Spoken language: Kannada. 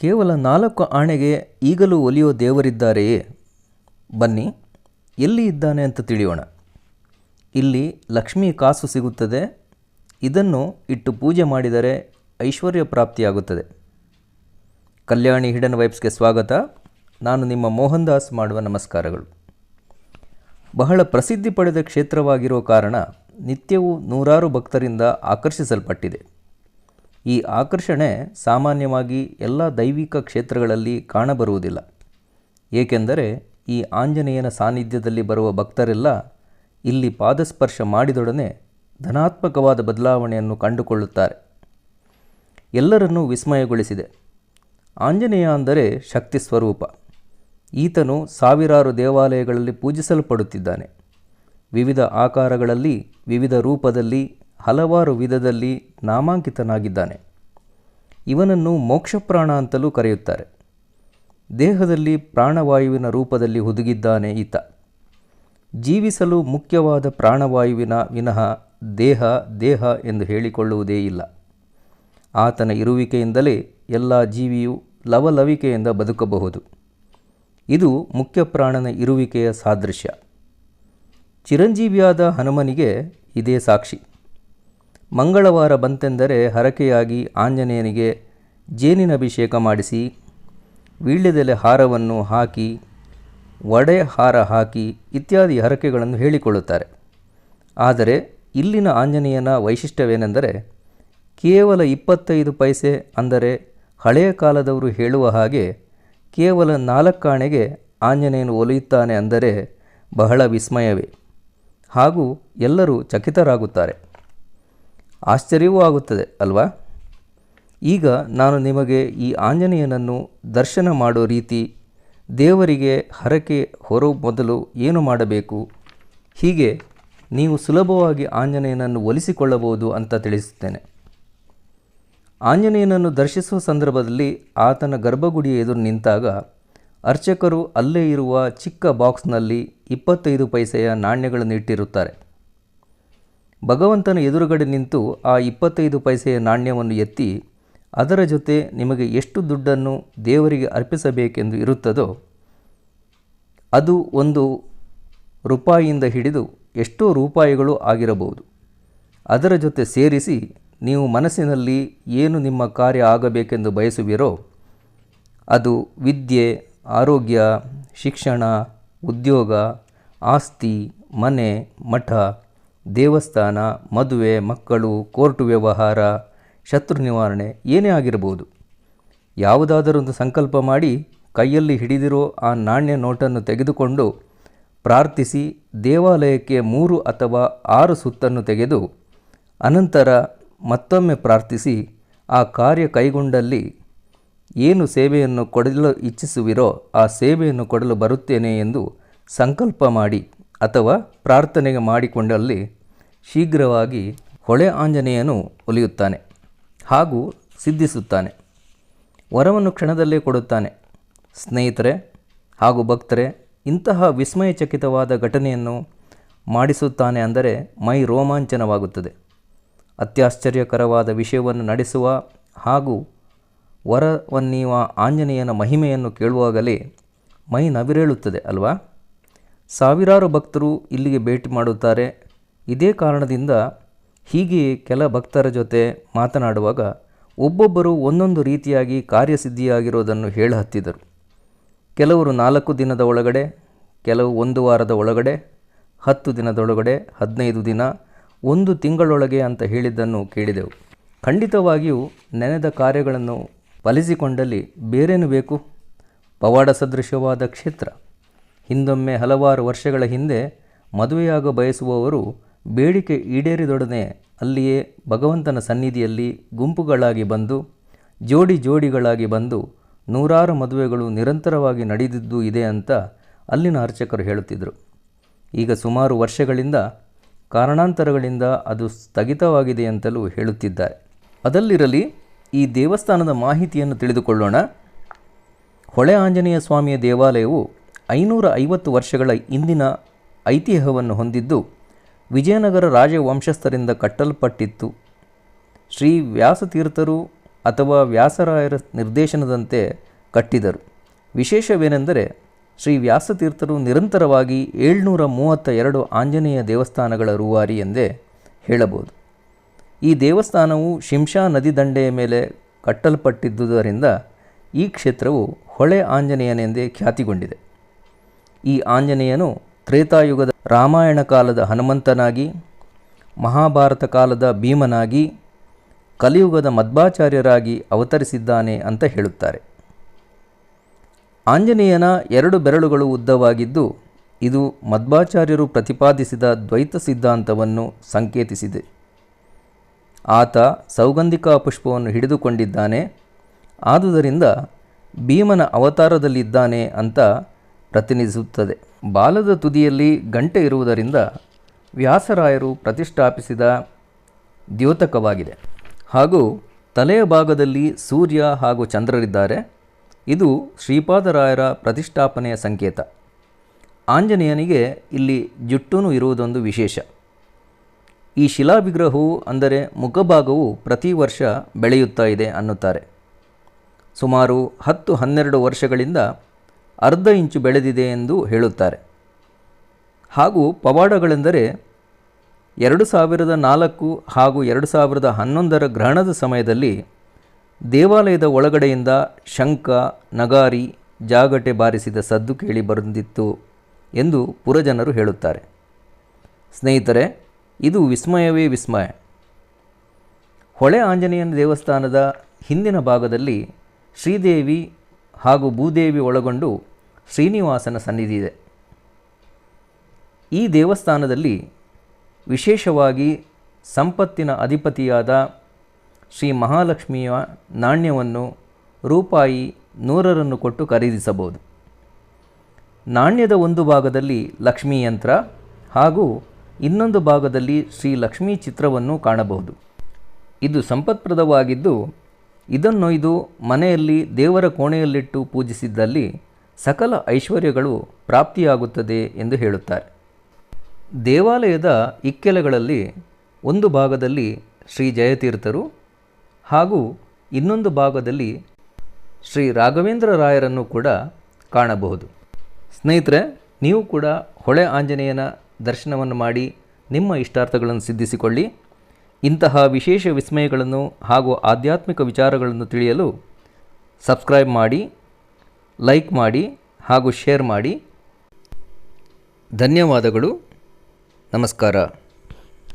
ಕೇವಲ ನಾಲ್ಕು ಆಣೆಗೆ ಈಗಲೂ ಒಲಿಯೋ ದೇವರಿದ್ದಾರೆಯೇ ಬನ್ನಿ, ಎಲ್ಲಿ ಇದ್ದಾನೆ ಅಂತ ತಿಳಿಯೋಣ. ಇಲ್ಲಿ ಲಕ್ಷ್ಮಿ ಕಾಸು ಸಿಗುತ್ತದೆ. ಇದನ್ನು ಇಟ್ಟು ಪೂಜೆ ಮಾಡಿದರೆ ಐಶ್ವರ್ಯ ಪ್ರಾಪ್ತಿಯಾಗುತ್ತದೆ. ಕಲ್ಯಾಣಿ ಹಿಡನ್ ವೈಬ್ಸ್ಗೆ ಸ್ವಾಗತ. ನಾನು ನಿಮ್ಮ ಮೋಹನ್ ದಾಸ್ ಮಾಡುವ ನಮಸ್ಕಾರಗಳು. ಬಹಳ ಪ್ರಸಿದ್ಧಿ ಪಡೆದ ಕ್ಷೇತ್ರವಾಗಿರೋ ಕಾರಣ ನಿತ್ಯವೂ ನೂರಾರು ಭಕ್ತರಿಂದ ಆಕರ್ಷಿಸಲ್ಪಟ್ಟಿದೆ. ಈ ಆಕರ್ಷಣೆ ಸಾಮಾನ್ಯವಾಗಿ ಎಲ್ಲ ದೈವಿಕ ಕ್ಷೇತ್ರಗಳಲ್ಲಿ ಕಾಣಬರುವುದಿಲ್ಲ. ಏಕೆಂದರೆ ಈ ಆಂಜನೇಯನ ಸಾನ್ನಿಧ್ಯದಲ್ಲಿ ಬರುವ ಭಕ್ತರೆಲ್ಲ ಇಲ್ಲಿ ಪಾದಸ್ಪರ್ಶ ಮಾಡಿದೊಡನೆ ಧನಾತ್ಮಕವಾದ ಬದಲಾವಣೆಯನ್ನು ಕಂಡುಕೊಳ್ಳುತ್ತಾರೆ. ಎಲ್ಲರನ್ನೂ ವಿಸ್ಮಯಗೊಳಿಸಿದೆ. ಆಂಜನೇಯ ಅಂದರೆ ಶಕ್ತಿ ಸ್ವರೂಪ. ಈತನು ಸಾವಿರಾರು ದೇವಾಲಯಗಳಲ್ಲಿ ಪೂಜಿಸಲ್ಪಡುತ್ತಿದ್ದಾನೆ. ವಿವಿಧ ಆಕಾರಗಳಲ್ಲಿ, ವಿವಿಧ ರೂಪದಲ್ಲಿ ಹಲವಾರು ವಿಧದಲ್ಲಿ ನಾಮಾಂಕಿತನಾಗಿದ್ದಾನೆ. ಇವನನ್ನು ಮೋಕ್ಷಪ್ರಾಣ ಅಂತಲೂ ಕರೆಯುತ್ತಾರೆ. ದೇಹದಲ್ಲಿ ಪ್ರಾಣವಾಯುವಿನ ರೂಪದಲ್ಲಿ ಹುದುಗಿದ್ದಾನೆ ಈತ. ಜೀವಿಸಲು ಮುಖ್ಯವಾದ ಪ್ರಾಣವಾಯುವಿನ ವಿನಃ ದೇಹ ದೇಹ ಎಂದು ಹೇಳಿಕೊಳ್ಳುವುದೇ ಇಲ್ಲ. ಆತನ ಇರುವಿಕೆಯಿಂದಲೇ ಎಲ್ಲ ಜೀವಿಯು ಲವಲವಿಕೆಯಿಂದ ಬದುಕಬಹುದು. ಇದು ಮುಖ್ಯ ಪ್ರಾಣನ ಇರುವಿಕೆಯ ಸಾದೃಶ್ಯ. ಚಿರಂಜೀವಿಯಾದ ಹನುಮನಿಗೆ ಇದೇ ಸಾಕ್ಷಿ. ಮಂಗಳವಾರ ಬಂತೆಂದರೆ ಹರಕೆಯಾಗಿ ಆಂಜನೇಯನಿಗೆ ಜೇನಿನ ಅಭಿಷೇಕ ಮಾಡಿಸಿ, ವೀಳ್ಯದೆಲೆ ಹಾರವನ್ನು ಹಾಕಿ, ವಡೆ ಹಾರ ಹಾಕಿ ಇತ್ಯಾದಿ ಹರಕೆಗಳನ್ನು ಹೇಳಿಕೊಳ್ಳುತ್ತಾರೆ. ಆದರೆ ಇಲ್ಲಿನ ಆಂಜನೇಯನ ವೈಶಿಷ್ಟ್ಯವೇನೆಂದರೆ, ಕೇವಲ ಇಪ್ಪತ್ತೈದು ಪೈಸೆ ಅಂದರೆ ಹಳೆಯ ಕಾಲದವರು ಹೇಳುವ ಹಾಗೆ ಕೇವಲ ನಾಲ್ಕಾಣೆಗೆ ಆಂಜನೇಯನು ಒಲಿಯುತ್ತಾನೆ ಅಂದರೆ ಬಹಳ ವಿಸ್ಮಯವೇ. ಹಾಗೂ ಎಲ್ಲರೂ ಚಕಿತರಾಗುತ್ತಾರೆ. ಆಶ್ಚರ್ಯವೂ ಆಗುತ್ತದೆ, ಅಲ್ವಾ? ಈಗ ನಾನು ನಿಮಗೆ ಈ ಆಂಜನೇಯನನ್ನು ದರ್ಶನ ಮಾಡೋ ರೀತಿ ದೇವರಿಗೆ ಹರಕೆ ಹೊರೋ ಮೊದಲು ಏನು ಮಾಡಬೇಕು? ಹೀಗೆ ನೀವು ಸುಲಭವಾಗಿ ಆಂಜನೇಯನನ್ನು ಒಲಿಸಿಕೊಳ್ಳಬಹುದು ಅಂತ ತಿಳಿಸುತ್ತೇನೆ. ಆಂಜನೇಯನನ್ನು ದರ್ಶಿಸುವ ಸಂದರ್ಭದಲ್ಲಿ ಆತನ ಗರ್ಭಗುಡಿಯ ಎದುರು ನಿಂತಾಗ ಅರ್ಚಕರು ಅಲ್ಲೇ ಇರುವ ಚಿಕ್ಕ ಬಾಕ್ಸ್ನಲ್ಲಿ ಇಪ್ಪತ್ತೈದು ಪೈಸೆಯ ನಾಣ್ಯಗಳನ್ನು ಇಟ್ಟಿರುತ್ತಾರೆ. ಭಗವಂತನ ಎದುರುಗಡೆ ನಿಂತು ಆ ಇಪ್ಪತ್ತೈದು ಪೈಸೆಯ ನಾಣ್ಯವನ್ನು ಎತ್ತಿ, ಅದರ ಜೊತೆ ನಿಮಗೆ ಎಷ್ಟು ದುಡ್ಡನ್ನು ದೇವರಿಗೆ ಅರ್ಪಿಸಬೇಕೆಂದು ಇರುತ್ತದೋ, ಅದು ಒಂದು ರೂಪಾಯಿಯಿಂದ ಹಿಡಿದು ಎಷ್ಟೋ ರೂಪಾಯಿಗಳು ಆಗಿರಬಹುದು. ಅದರ ಜೊತೆ ಸೇರಿಸಿ ನೀವು ಮನಸ್ಸಿನಲ್ಲಿ ಏನು ನಿಮ್ಮ ಕಾರ್ಯ ಆಗಬೇಕೆಂದು ಬಯಸುವಿರೋ, ಅದು ವಿದ್ಯೆ, ಆರೋಗ್ಯ, ಶಿಕ್ಷಣ, ಉದ್ಯೋಗ, ಆಸ್ತಿ, ಮನೆ, ಮಠ ದೇವಸ್ಥಾನ, ಮದುವೆ, ಮಕ್ಕಳು, ಕೋರ್ಟ್ ವ್ಯವಹಾರ, ಶತ್ರು ನಿವಾರಣೆ ಏನೇ ಆಗಿರಬಹುದು. ಯಾವುದಾದರೊಂದು ಸಂಕಲ್ಪ ಮಾಡಿ ಕೈಯಲ್ಲಿ ಹಿಡಿದಿರೋ ಆ ನಾಣ್ಯ ನೋಟನ್ನು ತೆಗೆದುಕೊಂಡು ಪ್ರಾರ್ಥಿಸಿ ದೇವಾಲಯಕ್ಕೆ ಮೂರು ಅಥವಾ ಆರು ಸುತ್ತನ್ನು ತೆಗೆದು ಅನಂತರ ಮತ್ತೊಮ್ಮೆ ಪ್ರಾರ್ಥಿಸಿ ಆ ಕಾರ್ಯ ಕೈಗೊಂಡಲ್ಲಿ ಏನು ಸೇವೆಯನ್ನು ಕೊಡಲು ಇಚ್ಛಿಸುವಿರೋ ಆ ಸೇವೆಯನ್ನು ಕೊಡಲು ಬರುತ್ತೇನೆ ಎಂದು ಸಂಕಲ್ಪ ಮಾಡಿ ಅಥವಾ ಪ್ರಾರ್ಥನೆಗೆ ಮಾಡಿಕೊಂಡಲ್ಲಿ ಶೀಘ್ರವಾಗಿ ಹೊಳೆ ಆಂಜನೇಯನು ಒಲಿಯುತ್ತಾನೆ ಹಾಗೂ ಸಿದ್ಧಿಸುತ್ತಾನೆ. ವರವನ್ನು ಕ್ಷಣದಲ್ಲೇ ಕೊಡುತ್ತಾನೆ. ಸ್ನೇಹಿತರೆ ಹಾಗೂ ಭಕ್ತರೆ, ಇಂತಹ ವಿಸ್ಮಯಚಕಿತವಾದ ಘಟನೆಯನ್ನು ಮಾಡಿಸುತ್ತಾನೆ ಅಂದರೆ ಮೈ ರೋಮಾಂಚನವಾಗುತ್ತದೆ. ಅತ್ಯಾಶ್ಚರ್ಯಕರವಾದ ವಿಷಯವನ್ನು ನಡೆಸುವ ಹಾಗೂ ವರವನ್ನೀವ ಆಂಜನೇಯನ ಮಹಿಮೆಯನ್ನು ಕೇಳುವಾಗಲೇ ಮೈ ನವಿರೇಳುತ್ತದೆ ಅಲ್ವಾ? ಸಾವಿರಾರು ಭಕ್ತರು ಇಲ್ಲಿಗೆ ಭೇಟಿ ಮಾಡುತ್ತಾರೆ ಇದೇ ಕಾರಣದಿಂದ ಹೀಗೆ ಕೆಲ ಭಕ್ತರ ಜೊತೆ ಮಾತನಾಡುವಾಗ ಒಬ್ಬೊಬ್ಬರು ಒಂದೊಂದು ರೀತಿಯಾಗಿ ಕಾರ್ಯಸಿದ್ಧಿಯಾಗಿರೋದನ್ನು ಹೇಳ ಹತ್ತಿದರು. ಕೆಲವರು ನಾಲ್ಕು ದಿನದ ಒಳಗಡೆ, ಕೆಲವು ಒಂದು ವಾರದ ಒಳಗಡೆ, ಹತ್ತು ದಿನದೊಳಗಡೆ ಹದಿನೈದು ದಿನ, ಒಂದು ತಿಂಗಳೊಳಗೆ ಅಂತ ಹೇಳಿದ್ದನ್ನು ಕೇಳಿದೆವು. ಖಂಡಿತವಾಗಿಯೂ ನೆನೆದ ಕಾರ್ಯಗಳನ್ನು ಫಲಿಸಿಕೊಂಡಲ್ಲಿ ಬೇರೇನು ಬೇಕು? ಪವಾಡ ಸದೃಶವಾದ ಕ್ಷೇತ್ರ. ಹಿಂದೊಮ್ಮೆ ಹಲವಾರು ವರ್ಷಗಳ ಹಿಂದೆ ಮದುವೆಯಾಗ ಬಯಸುವವರು ಬೇಡಿಕೆ ಈಡೇರಿದೊಡನೆ ಅಲ್ಲಿಯೇ ಭಗವಂತನ ಸನ್ನಿಧಿಯಲ್ಲಿ ಗುಂಪುಗಳಾಗಿ ಬಂದು, ಜೋಡಿ ಜೋಡಿಗಳಾಗಿ ಬಂದು ನೂರಾರು ಮದುವೆಗಳು ನಿರಂತರವಾಗಿ ನಡೆದಿದ್ದು ಇದೆ ಅಂತ ಅಲ್ಲಿನ ಅರ್ಚಕರು ಹೇಳುತ್ತಿದ್ದರು. ಈಗ ಸುಮಾರು ವರ್ಷಗಳಿಂದ, ಕಾರಣಾಂತರಗಳಿಂದ ಅದು ಸ್ಥಗಿತವಾಗಿದೆ ಅಂತಲೂ ಹೇಳುತ್ತಿದ್ದಾರೆ. ಅದಲ್ಲಿರಲಿ ಈ ದೇವಸ್ಥಾನದ ಮಾಹಿತಿಯನ್ನು ತಿಳಿದುಕೊಳ್ಳೋಣ. ಹೊಳೆ ಆಂಜನೇಯ ಸ್ವಾಮಿಯ ದೇವಾಲಯವು ಐನೂರ ಐವತ್ತು ವರ್ಷಗಳ ಇಂದಿನ ಐತಿಹ್ಯವನ್ನು ಹೊಂದಿದ್ದು ವಿಜಯನಗರ ರಾಜವಂಶಸ್ಥರಿಂದ ಕಟ್ಟಲ್ಪಟ್ಟಿತ್ತು. ಶ್ರೀ ವ್ಯಾಸತೀರ್ಥರು ಅಥವಾ ವ್ಯಾಸರಾಯರ ನಿರ್ದೇಶನದಂತೆ ಕಟ್ಟಿದರು. ವಿಶೇಷವೇನೆಂದರೆ ಶ್ರೀ ವ್ಯಾಸತೀರ್ಥರು ನಿರಂತರವಾಗಿ ಏಳ್ನೂರ ಮೂವತ್ತ ಎರಡು ಆಂಜನೇಯ ದೇವಸ್ಥಾನಗಳ ರೂವಾರಿ ಎಂದೇ ಹೇಳಬಹುದು. ಈ ದೇವಸ್ಥಾನವು ಶಿಂಷಾ ನದಿ ದಂಡೆಯ ಮೇಲೆ ಕಟ್ಟಲ್ಪಟ್ಟಿದ್ದುದರಿಂದ ಈ ಕ್ಷೇತ್ರವು ಹೊಳೆ ಆಂಜನೇಯನೆಂದೇ ಖ್ಯಾತಿಗೊಂಡಿದೆ. ಈ ಆಂಜನೇಯನು ತ್ರೇತಾಯುಗದ ರಾಮಾಯಣ ಕಾಲದ ಹನುಮಂತನಾಗಿ, ಮಹಾಭಾರತ ಕಾಲದ ಭೀಮನಾಗಿ, ಕಲಿಯುಗದ ಮಧ್ವಾಚಾರ್ಯರಾಗಿ ಅವತರಿಸಿದ್ದಾನೆ ಅಂತ ಹೇಳುತ್ತಾರೆ. ಆಂಜನೇಯನ ಎರಡು ಬೆರಳುಗಳು ಉದ್ದವಾಗಿದ್ದು, ಇದು ಮಧ್ವಾಚಾರ್ಯರು ಪ್ರತಿಪಾದಿಸಿದ ದ್ವೈತ ಸಿದ್ಧಾಂತವನ್ನು ಸಂಕೇತಿಸಿದೆ. ಆತ ಸೌಗಂಧಿಕಾ ಪುಷ್ಪವನ್ನು ಹಿಡಿದುಕೊಂಡಿದ್ದಾನೆ. ಆದುದರಿಂದ ಭೀಮನ ಅವತಾರದಲ್ಲಿದ್ದಾನೆ ಅಂತ ಪ್ರತಿನಿಧಿಸುತ್ತದೆ. ಬಾಲದ ತುದಿಯಲ್ಲಿ ಗಂಟೆ ಇರುವುದರಿಂದ ವ್ಯಾಸರಾಯರು ಪ್ರತಿಷ್ಠಾಪಿಸಿದ ದ್ಯೋತಕವಾಗಿದೆ. ಹಾಗೂ ತಲೆಯ ಭಾಗದಲ್ಲಿ ಸೂರ್ಯ ಹಾಗೂ ಚಂದ್ರರಿದ್ದಾರೆ. ಇದು ಶ್ರೀಪಾದರಾಯರ ಪ್ರತಿಷ್ಠಾಪನೆಯ ಸಂಕೇತ. ಆಂಜನೇಯನಿಗೆ ಇಲ್ಲಿ ಜುಟ್ಟುನು ಇರುವುದೊಂದು ವಿಶೇಷ. ಈ ಶಿಲಾವಿಗ್ರಹವು ಅಂದರೆ ಮುಖಭಾಗವು ಪ್ರತಿ ವರ್ಷ ಬೆಳೆಯುತ್ತಾ ಇದೆ ಅನ್ನುತ್ತಾರೆ. ಸುಮಾರು ಹತ್ತು ಹನ್ನೆರಡು ವರ್ಷಗಳಿಂದ ಅರ್ಧ ಇಂಚು ಬೆಳೆದಿದೆ ಎಂದು ಹೇಳುತ್ತಾರೆ. ಹಾಗೂ ಪವಾಡಗಳೆಂದರೆ ಎರಡು ಸಾವಿರದ ನಾಲ್ಕು ಹಾಗೂ ಎರಡು ಸಾವಿರದ ಹನ್ನೊಂದರ ಗ್ರಹಣದ ಸಮಯದಲ್ಲಿ ದೇವಾಲಯದ ಒಳಗಡೆಯಿಂದ ಶಂಖ, ನಗಾರಿ, ಜಾಗಟೆ ಬಾರಿಸಿದ ಸದ್ದು ಕೇಳಿ ಬಂದಿತ್ತು ಎಂದು ಪುರಜನರು ಹೇಳುತ್ತಾರೆ. ಸ್ನೇಹಿತರೆ, ಇದು ವಿಸ್ಮಯವೇ ವಿಸ್ಮಯ. ಹೊಳೆ ಆಂಜನೇಯನ ದೇವಸ್ಥಾನದ ಹಿಂದಿನ ಭಾಗದಲ್ಲಿ ಶ್ರೀದೇವಿ ಹಾಗೂ ಭೂದೇವಿ ಒಳಗೊಂಡು ಶ್ರೀನಿವಾಸನ ಸನ್ನಿಧಿ ಇದೆ. ಈ ದೇವಸ್ಥಾನದಲ್ಲಿ ವಿಶೇಷವಾಗಿ ಸಂಪತ್ತಿನ ಅಧಿಪತಿಯಾದ ಶ್ರೀ ಮಹಾಲಕ್ಷ್ಮಿಯ ನಾಣ್ಯವನ್ನು ರೂಪಾಯಿ ನೂರರನ್ನು ಕೊಟ್ಟು ಖರೀದಿಸಬಹುದು. ನಾಣ್ಯದ ಒಂದು ಭಾಗದಲ್ಲಿ ಲಕ್ಷ್ಮೀ ಯಂತ್ರ ಹಾಗೂ ಇನ್ನೊಂದು ಭಾಗದಲ್ಲಿ ಶ್ರೀ ಲಕ್ಷ್ಮೀ ಚಿತ್ರವನ್ನು ಕಾಣಬಹುದು. ಇದು ಸಂಪತ್ಪ್ರದವಾಗಿದ್ದು, ಇದನ್ನೊಯ್ದು ಮನೆಯಲ್ಲಿ ದೇವರ ಕೋಣೆಯಲ್ಲಿಟ್ಟು ಪೂಜಿಸಿದ್ದಲ್ಲಿ ಸಕಲ ಐಶ್ವರ್ಯಗಳು ಪ್ರಾಪ್ತಿಯಾಗುತ್ತದೆ ಎಂದು ಹೇಳುತ್ತಾರೆ. ದೇವಾಲಯದ ಇಕ್ಕೆಲಗಳಲ್ಲಿ ಒಂದು ಭಾಗದಲ್ಲಿ ಶ್ರೀ ಜಯತೀರ್ಥರು ಹಾಗೂ ಇನ್ನೊಂದು ಭಾಗದಲ್ಲಿ ಶ್ರೀ ರಾಘವೇಂದ್ರ ರಾಯರನ್ನು ಕೂಡ ಕಾಣಬಹುದು. ಸ್ನೇಹಿತರೆ, ನೀವು ಕೂಡ ಹೊಳೆ ಆಂಜನೇಯನ ದರ್ಶನವನ್ನು ಮಾಡಿ ನಿಮ್ಮ ಇಷ್ಟಾರ್ಥಗಳನ್ನು ಸಿದ್ಧಿಸಿಕೊಳ್ಳಿ. ಇಂತಹ ವಿಶೇಷ ವಿಸ್ಮಯಗಳನ್ನು ಹಾಗೂ ಆಧ್ಯಾತ್ಮಿಕ ವಿಚಾರಗಳನ್ನು ತಿಳಿಯಲು ಸಬ್ಸ್ಕ್ರೈಬ್ ಮಾಡಿ. ಲೈಕ್ ಮಾಡಿ ಹಾಗೂ ಶೇರ್ ಮಾಡಿ. ಧನ್ಯವಾದಗಳು. ನಮಸ್ಕಾರ.